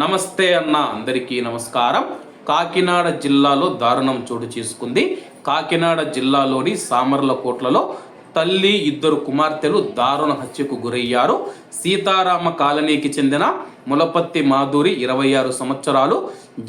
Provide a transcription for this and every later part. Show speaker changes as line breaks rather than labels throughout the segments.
నమస్తే అన్న అందరికీ నమస్కారం. కాకినాడ జిల్లాలో దారుణం చోటు చేసుకుంది. కాకినాడ జిల్లాలోని సామర్లకోట్లలో తల్లి ఇద్దరు కుమార్తెలు దారుణ హత్యకు గురయ్యారు. సీతారామ కాలనీకి చెందిన ములపత్తి మాధురి ఇరవై ఆరు సంవత్సరాలు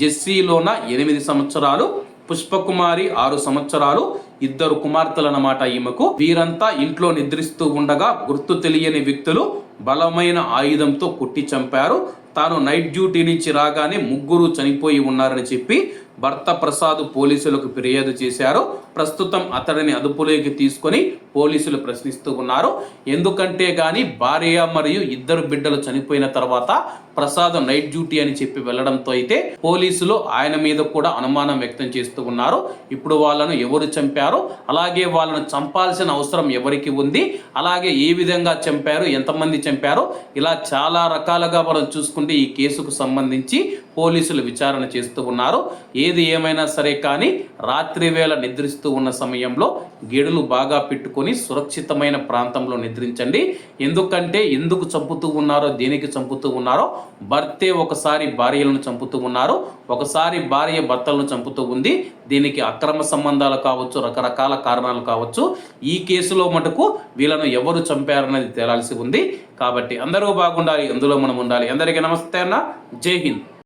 జెస్సీలోన ఎనిమిది సంవత్సరాలు పుష్పకుమారి ఆరు సంవత్సరాలు ఇద్దరు కుమార్తెలన్నమాట ఈమెకు. వీరంతా ఇంట్లో నిద్రిస్తూ ఉండగా గుర్తు తెలియని వ్యక్తులు బలమైన ఆయుధంతో కుట్టి చంపారు. తాను నైట్ డ్యూటీ నుంచి రాగానే ముగ్గురు చనిపోయి ఉన్నారని చెప్పి భర్త ప్రసాద్ పోలీసులకు ఫిర్యాదు చేశారు. ప్రస్తుతం అతడిని అదుపులోకి తీసుకొని పోలీసులు ప్రశ్నిస్తూ ఉన్నారు. ఎందుకంటే గాని భార్య మరియు ఇద్దరు బిడ్డలు చనిపోయిన తర్వాత ప్రసాద్ నైట్ డ్యూటీ అని చెప్పి వెళ్ళడంతో అయితే పోలీసులు ఆయన మీద కూడా అనుమానం వ్యక్తం చేస్తూ ఉన్నారు. ఇప్పుడు వాళ్ళను ఎవరు చంపారు? అలాగే వాళ్ళను చంపాల్సిన అవసరం ఎవరికి ఉంది? అలాగే ఏ విధంగా చంపారు? ఎంతమంది చంపారు? ఇలా చాలా రకాలుగా మనం చూసుకుంటే ఈ కేసుకు సంబంధించి పోలీసులు విచారణ చేస్తూ ఉన్నారు. ఏది ఏమైనా సరే కానీ రాత్రి వేళ నిద్రిస్తూ ఉన్న సమయంలో గెడులు బాగా పెట్టుకొని సురక్షితమైన ప్రాంతంలో నిద్రించండి. ఎందుకంటే ఎందుకు చంపుతూ ఉన్నారో దేనికి చంపుతూ ఉన్నారో భర్తే ఒకసారి భార్యలను చంపుతూ ఉన్నారు. ఒకసారి భార్య భర్తలను చంపుతూ ఉంది. దీనికి అక్రమ సంబంధాలు కావచ్చు రకరకాల కారణాలు కావచ్చు. ఈ కేసులో మటుకు వీళ్ళను ఎవరు చంపారన్నది తేలాల్సి ఉంది. కాబట్టి అందరూ బాగుండాలి అందులో మనం ఉండాలి. అందరికీ నమస్తే అన్న. జై హింద్.